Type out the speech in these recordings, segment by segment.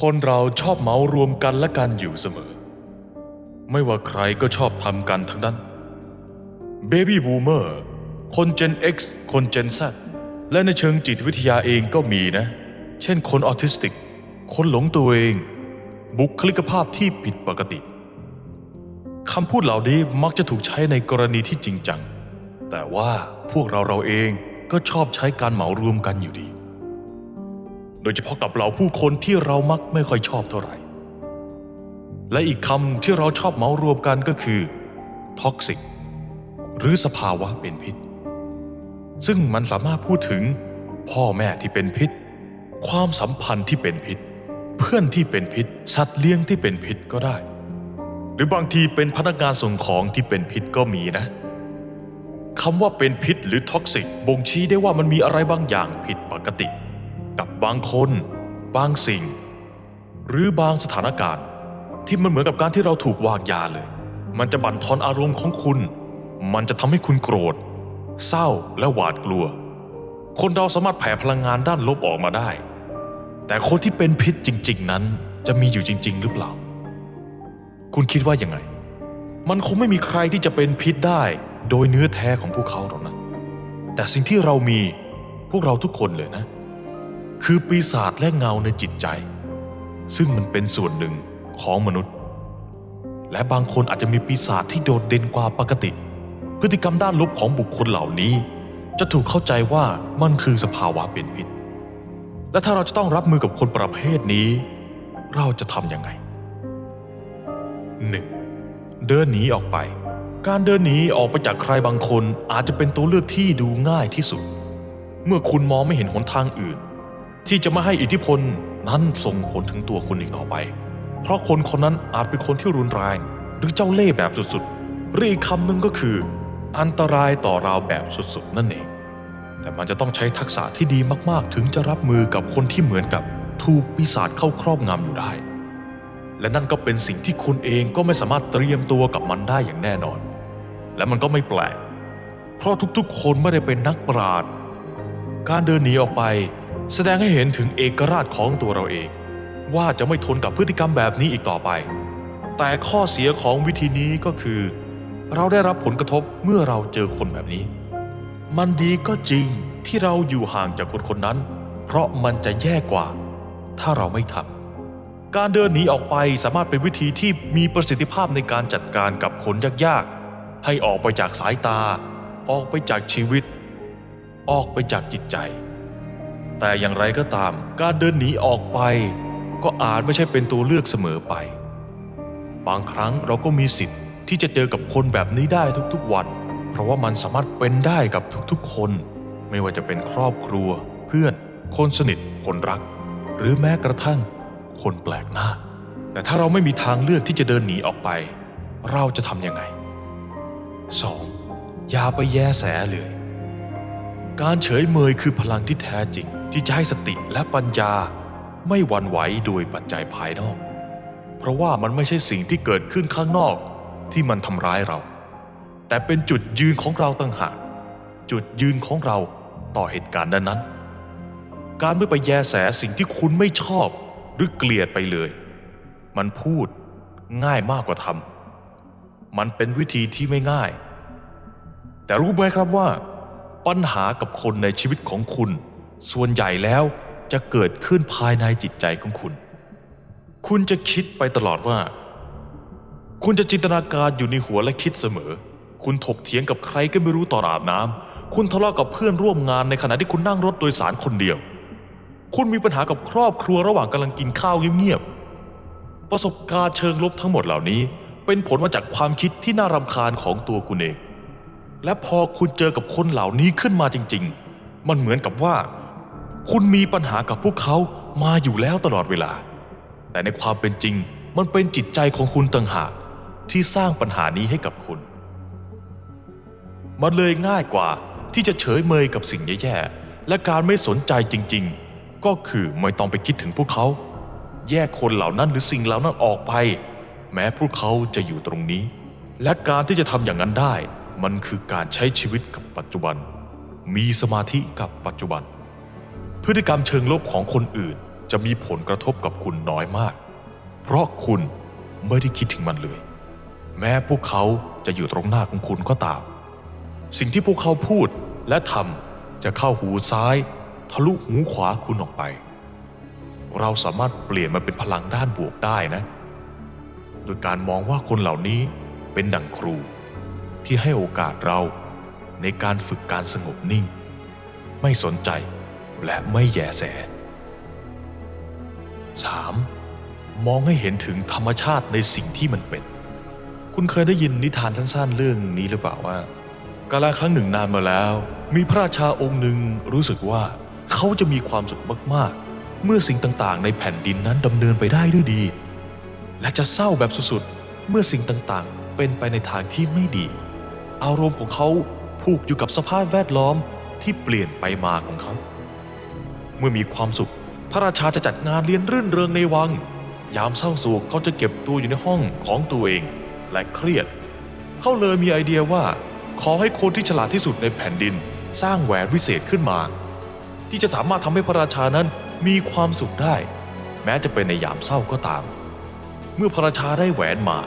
คนเราชอบเหมารวมกันและกันอยู่เสมอ ไม่ว่าใครก็ชอบทำกันทั้งนั้นเบบี้บูมเมอร์คน Gen X คน Gen Z และในเชิงจิตวิทยาเองก็มีนะ เช่นคนออทิสติก คนหลงตัวเอง บุคลิกภาพที่ผิดปกติคำพูดเหล่านี้มักจะถูกใช้ในกรณีที่จริงจัง แต่ว่าพวกเราเราเองก็ชอบใช้การเหมารวมกันอยู่ดี โดยเฉพาะกับเราผู้คนที่เรามักไม่ค่อยชอบเท่าไหร่ และอีกคำที่เราชอบเหมารวมกันก็คือ toxic หรือสภาวะเป็นพิษ ซึ่งมันสามารถพูดถึงพ่อแม่ที่เป็นพิษ ความสัมพันธ์ที่เป็นพิษ เพื่อนที่เป็นพิษ สัตว์เลี้ยงที่เป็นพิษก็ได้ หรือบางทีเป็นพนักงานส่งของที่เป็นพิษก็มีนะคำว่าเป็นพิษหรือท็อกซิกบ่งชี้ได้ว่ามันมีอะไรบางอย่างผิดปกติ กับบางคน บางสิ่ง หรือบางสถานการณ์ ที่มันเหมือนกับการที่เราถูกวางยาเลย มันจะบั่นทอนอารมณ์ของคุณ มันจะทำให้คุณโกรธ เศร้าและหวาดกลัว คนเราสามารถแผ่พลังงานด้านลบออกมาได้ แต่คนที่เป็นพิษจริง ๆ นั้นจะมีอยู่จริง ๆ หรือเปล่า คุณคิดว่ายังไง มันคงไม่มีใครที่จะเป็นพิษได้ โดยเนื้อแท้ของพวกเขาหรอกนะแต่สิ่งที่เรามีพวกเราทุกคนเลยนะ คือปีศาจและเงาในจิตใจ ซึ่งมันเป็นส่วนหนึ่งของมนุษย์ และบางคนอาจจะมีปีศาจที่โดดเด่นกว่าปกติ พฤติกรรมด้านลบของบุคคลเหล่านี้ จะถูกเข้าใจว่ามันคือสภาวะเป็นพิษ และถ้าเราจะต้องรับมือกับคนประเภทนี้ เราจะทำยังไง 1. เดินหนีออกไป การเดินหนีออกไปจากใครบางคนอาจจะเป็นตัวเลือกที่ดูง่ายที่สุด เมื่อคุณมองไม่เห็นหนทางอื่น ที่จะไม่ให้อิทธิพลนั้นส่งผลถึงตัวคุณอีกต่อไป เพราะคนคนนั้นอาจเป็นคนที่รุนแรง หรือเจ้าเล่ห์แบบสุดๆหรืออีกคำหนึ่งก็คือ อันตรายต่อเราแบบสุดๆนั่นเอง แต่มันจะต้องใช้ทักษะที่ดีมากๆ ถึงจะรับมือกับคนที่เหมือนกับถูกปีศาจเข้าครอบงำอยู่ได้ และนั่นก็เป็นสิ่งที่คุณเองก็ไม่สามารถเตรียมตัวกับมันได้อย่างแน่นอน และมันก็ไม่แปลก เพราะทุกๆ คนไม่ได้เป็นนักปราชญ์การเดินหนีออกไป แสดงให้เห็นถึงเอกราชของตัวเราเอง ว่าจะไม่ทนกับพฤติกรรมแบบนี้อีกต่อไป แต่ข้อเสียของวิธีนี้ก็คือ เราได้รับผลกระทบเมื่อเราเจอคนแบบนี้ มันดีก็จริงที่เราอยู่ห่างจากคนคนนั้น เพราะมันจะแย่กว่า ถ้าเราไม่ทำการเดินหนีออกไปสามารถเป็นวิธีที่มีประสิทธิภาพในการจัดการกับคนยากๆให้ออกไปจากสายตา ออกไปจากชีวิต ออกไปจากจิตใจ แต่อย่างไรก็ตาม การเดินหนีออกไป ก็อาจไม่ใช่เป็นตัวเลือกเสมอไป บางครั้งเราก็มีสิทธิ์ที่จะเจอกับคนแบบนี้ได้ทุกๆวัน เพราะว่ามันสามารถเป็นได้กับทุกๆคน ไม่ว่าจะเป็นครอบครัว เพื่อน คนสนิท คนรัก หรือแม้กระทั่ง คนแปลกหน้า แต่ถ้าเราไม่มีทางเลือกที่จะเดินหนีออกไป เราจะทำยังไง 2. อย่าไปแยแสเลย การเฉยเมยคือพลังที่แท้จริง ที่จะให้สติและปัญญาไม่หวั่นไหวโดยปัจจัยภายนอก เพราะว่ามันไม่ใช่สิ่งที่เกิดขึ้นข้างนอกที่มันทำร้ายเรา แต่เป็นจุดยืนของเราต่างหากจุดยืนของเราต่อเหตุการณ์นั้นๆ การไม่ไปแยแสสิ่งที่คุณไม่ชอบหรือเกลียดไปเลย มันพูดง่ายมากกว่าทำมันเป็นวิธีที่ไม่ง่าย แต่รู้ไหมครับว่า ปัญหากับคนในชีวิตของคุณ ส่วนใหญ่แล้วจะเกิดขึ้นภายในจิตใจของคุณ คุณจะคิดไปตลอดว่า คุณจะจินตนาการอยู่ในหัวและคิดเสมอ คุณถกเถียงกับใครก็ไม่รู้ตอนอาบน้ำคุณทะเลาะกับเพื่อนร่วมงานในขณะที่คุณนั่งรถโดยสารคนเดียว คุณมีปัญหากับครอบครัวระหว่างกำลังกินข้าวเงียบๆ ประสบการณ์เชิงลบทั้งหมดเหล่านี้ เป็นผลมาจากความคิดที่น่ารำคาญของตัวคุณเอง และพอคุณเจอกับคนเหล่านี้ขึ้นมาจริง ๆ มันเหมือนกับว่า คุณมีปัญหากับพวกเขามาอยู่แล้วตลอดเวลา แต่ในความเป็นจริงมันเป็นจิตใจของคุณต่างหากที่สร้างปัญหานี้ให้กับคุณ มันเลยง่ายกว่าที่จะเฉยเมยกับสิ่งแย่ๆ และการไม่สนใจจริงๆ ก็คือไม่ต้องไปคิดถึงพวกเขา แยกคนเหล่านั้นหรือสิ่งเหล่านั้นออกไป แม้พวกเขาจะอยู่ตรงนี้ และการที่จะทำอย่างนั้นได้ มันคือการใช้ชีวิตกับปัจจุบัน มีสมาธิกับปัจจุบัน พฤติกรรมเชิงลบของคนอื่น จะมีผลกระทบกับคุณน้อยมาก เพราะคุณไม่ได้คิดถึงมันเลย แม้พวกเขาจะอยู่ตรงหน้าของคุณก็ตาม สิ่งที่พวกเขาพูดและทำจะเข้าหูซ้าย ทะลุหูขวาคุณออกไป เราสามารถเปลี่ยนมันเป็นพลังด้านบวกได้นะ โดยการมองว่าคนเหล่านี้เป็นดั่งครู ที่ให้โอกาสเราในการฝึกการสงบนิ่ง ไม่สนใจ และไม่แยแส 3. มองให้เห็นถึงธรรมชาติในสิ่งที่มันเป็น คุณเคยได้ยินนิทานสั้นๆเรื่องนี้หรือเปล่าว่า กาลครั้งหนึ่งนานมาแล้ว มีพระราชาองค์หนึ่งรู้สึกว่าเขาจะมีความสุขมากๆ เมื่อสิ่งต่างๆ ในแผ่นดินนั้นดำเนินไปได้ด้วยดี และจะเศร้าแบบสุดๆ เมื่อสิ่งต่างๆ เป็นไปในทางที่ไม่ดี อารมณ์ของเขาผูกอยู่กับสภาพแวดล้อมที่เปลี่ยนไปมาของเขา เมื่อมีความสุข พระราชาจะจัดงานเลี้ยนรื่นเริงในวัง ยามเศร้าโศกเขาจะเก็บตัวอยู่ในห้องของตัวเอง และเครียด เขาเลยมีไอเดียว่า ขอให้คนที่ฉลาดที่สุดในแผ่นดิน สร้างแหวนวิเศษขึ้นมา ที่จะสามารถทำให้พระราชานั้นมีความสุขได้ แม้จะเป็นในยามเศร้าก็ตาม เมื่อพระราชาได้แหวนมา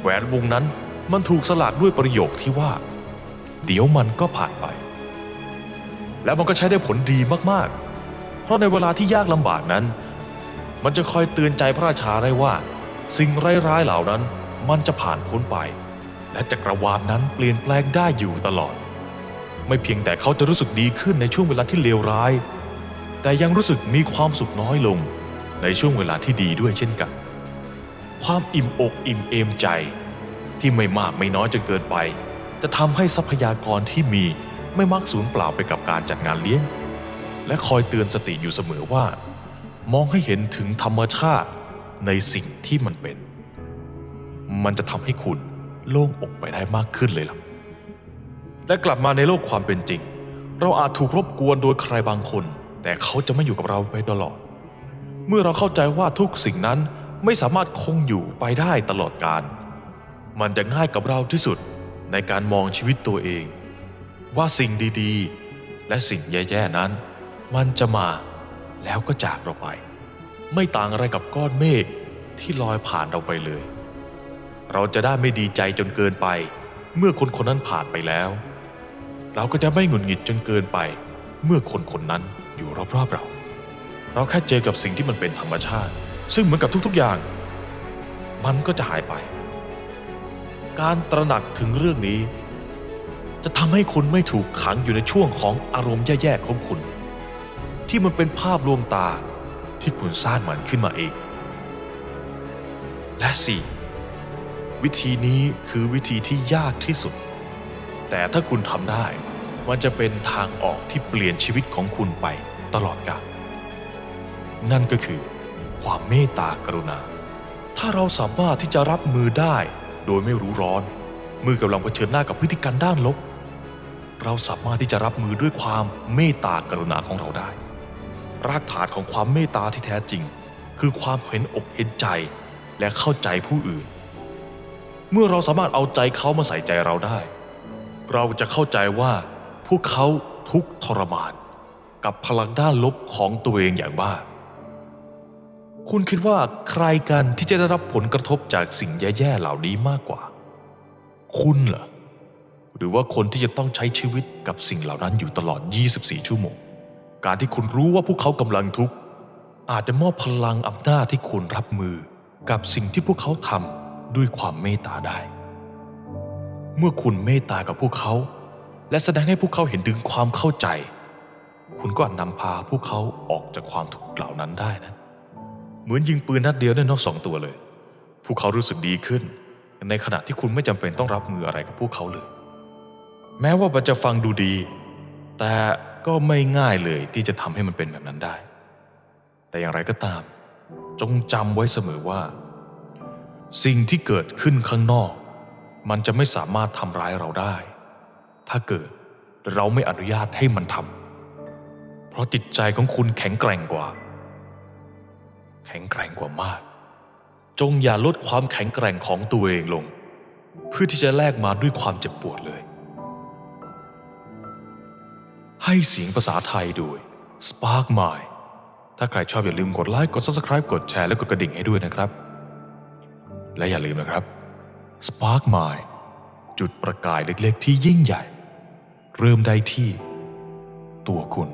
แหวนวงนั้นมันถูกสลักด้วยประโยคที่ว่า เดี๋ยวมันก็ผ่านไป และมันก็ใช้ได้ผลดีมากๆ เพราะในเวลาที่ยากลำบากนั้น มันจะคอยเตือนใจพระราชาได้ว่า สิ่งร้ายๆเหล่านั้นมันจะผ่านพ้นไป และจักรวาลนั้นเปลี่ยนแปลงได้อยู่ตลอด ไม่เพียงแต่เขาจะรู้สึกดีขึ้นในช่วงเวลาที่เลวร้าย แต่ยังรู้สึกมีความสุขน้อยลง ในช่วงเวลาที่ดีด้วยเช่นกัน ความอิ่มอกอิ่มเอมใจ ที่ไม่มากไม่น้อยจนเกินไป จะทำให้ทรัพยากรที่มีไม่มักสูญเปล่าไปกับการจัดงานเลี้ยง และคอยเตือนสติอยู่เสมอว่า มองให้เห็นถึงธรรมชาติในสิ่งที่มันเป็น มันจะทำให้คุณโล่งอกไปได้มากขึ้นเลยล่ะ และกลับมาในโลกความเป็นจริง เราอาจถูกรบกวนโดยใครบางคน แต่เขาจะไม่อยู่กับเราไปตลอด เมื่อเราเข้าใจว่าทุกสิ่งนั้นไม่สามารถคงอยู่ไปได้ตลอดกาล มันจะง่ายกับเราที่สุดในการมองชีวิตตัวเอง ว่าสิ่งดีๆ และสิ่งแย่ๆนั้น มันจะมาแล้วก็จากเราไป ไม่ต่างอะไรกับก้อนเมฆที่ลอยผ่านเราไปเลย เราจะได้ไม่ดีใจจนเกินไป เมื่อคนคนนั้นผ่านไปแล้ว เราก็จะไม่หงุดหงิดจนเกินไป เมื่อคนคนนั้นอยู่รอบๆเรา เราแค่เจอกับสิ่งที่มันเป็นธรรมชาติ ซึ่งเหมือนกับทุกๆอย่าง มันก็จะหายไป การตระหนักถึงเรื่องนี้ จะทำให้คุณไม่ถูกขังอยู่ในช่วงของอารมณ์แย่ๆของคุณ ที่มันเป็นภาพลวงตาที่คุณสร้างมันขึ้นมาเอง และสี่วิธีนี้คือวิธีที่ยากที่สุด แต่ถ้าคุณทำได้ มันจะเป็นทางออกที่เปลี่ยนชีวิตของคุณไปตลอดกาลนั่นก็คือ ความเมตตากรุณา ถ้าเราสามารถที่จะรับมือได้โดยไม่รู้ร้อน มือกำลังเผชิญหน้ากับพฤติกรรมด้านลบ เราสามารถที่จะรับมือด้วยความเมตตากรุณาของเราได้ รากฐานของความเมตตาที่แท้จริง คือความเห็นอกเห็นใจและเข้าใจผู้อื่น เมื่อเราสามารถเอาใจเขามาใส่ใจเราได้ เราจะเข้าใจว่าพวกเขาทุกทรมาน กับพลังด้านลบของตัวเองอย่างมากคุณคิดว่าใครกันที่จะได้รับผลกระทบจากสิ่งแย่ๆเหล่านี้มากกว่า คุณเหรอหรือว่าคนที่จะต้องใช้ชีวิตกับสิ่งเหล่านั้นอยู่ตลอด 24 ชั่วโมง การที่คุณรู้ว่าพวกเขากำลังทุกข์อาจจะมอบพลังอำนาจที่คุณรับมือกับสิ่งที่พวกเขาทำด้วยความเมตตาได้ เมื่อคุณเมตตากับพวกเขา และแสดงให้พวกเขาเห็นถึงความเข้าใจ คุณก็อาจนำพาพวกเขาออกจากความทุกข์เหล่านั้นได้นะ เหมือนยิงปืนนัดเดียวได้นกสองตัวเลย พวกเขารู้สึกดีขึ้น ในขณะที่คุณไม่จำเป็นต้องรับมืออะไรกับพวกเขาเลย แม้ว่ามันจะฟังดูดี แต่ ก็ไม่ง่ายเลยที่จะทำให้มันเป็นแบบนั้นได้ แต่อย่างไรก็ตาม จงจำไว้เสมอว่า สิ่งที่เกิดขึ้นข้างนอก มันจะไม่สามารถทำร้ายเราได้ ถ้าเกิดเราไม่อนุญาตให้มันทำเพราะจิตใจของคุณแข็งแกร่งกว่า แข็งแกร่งกว่ามาก จงอย่าลดความแข็งแกร่งของตัวเองลง เพื่อที่จะแลกมาด้วยความเจ็บปวดเลย ให้เสียงภาษาไทยโดย Spark Mind ถ้าใครชอบอย่าลืมกดไลค์กด subscribe กดแชร์และกดกระดิ่งให้ด้วยนะครับ และอย่าลืมนะครับ Spark Mind จุดประกายเล็กๆที่ยิ่งใหญ่ เริ่มได้ที่ ตัวคุณ